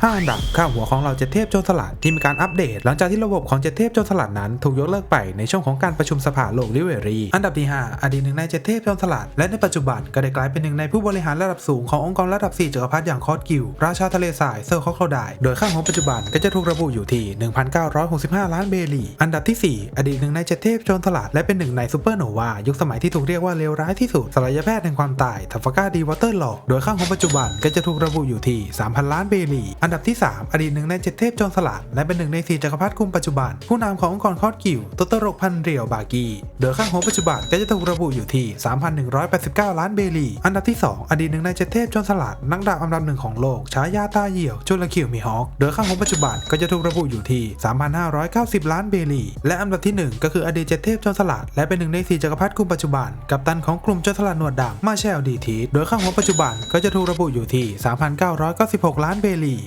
5อันดับข้างหัวของเราเจ็ดเทพโจรสลัดที่มีการอัปเดต หลังจากที่ระบบของเจ็ดเทพโจรสลัดนั้นถูกยกเลิกไปในช่วงของการประชุมสภาโลกลิเวอรี อันดับที่ 5 อดีตหนึ่งในเจ็ดเทพโจรสลัดและในปัจจุบันก็ได้กลายเป็นหนึ่งในผู้บริหารระดับสูงขององค์กรระดับ 4จักรพรรดิอย่างคอร์สกิลราชาทะเลทรายเซอร์คอโคไดโดยข้าของปัจจุบันก็จะถูกระบุอยู่ที่ 1,965 ล้านเบลีอันดับที่ 4 อดีตหนึ่งในเจ็ดเทพโจรสลัดและเป็นหนึ่งในซูเปอร์โนวายุคสมัยที่ถูกเรียกว่าเลวร้ายที่สุดศัลยแพทย์แห่งความตายทัฟฟาก้าดีวอเตอร์หลอโดยข้าของปัจจุบันก็จะถูกระบุอยู่ที่ 3,000 ล้านเบลีอันดับที่ 3 อดีตหนึ่งในเจ็ดเทพจรสลัด และเป็นหนึ่งในสี่จักรพรรดิคุมปัจจุบัน ผู้นำขององค์กรคอร์สกิลตโตโรกพันเรียวบากี โดยข้างของปัจจุบันก็จะถูกระบุอยู่ที่ 3,189 ล้านเบลีอันดับที่ 2 อดีตหนึ่งในเจ็ดเทพจรสลัดนักดาบอันดับหนึ่งของโลกฉายาตาเหี่ยวจุลคิวมีฮอกโดยข้างของปัจจุบันก็จะถูกระบุอยู่ที่ 3,590 ล้านเบลีและอันดับที่หนึ่งก็คืออดีตเจ็ดเทพจรสลัดและเป็นหนึ่งในสี่จักรพรรดิคุมปัจจุบันกัปตันของกลุ่มจรสลัดหนวดดำมาแชลดีทีโดยข้างของปัจจุบันก็จะถูกระบุอยู่ที่ 3,996 ล้านเบลี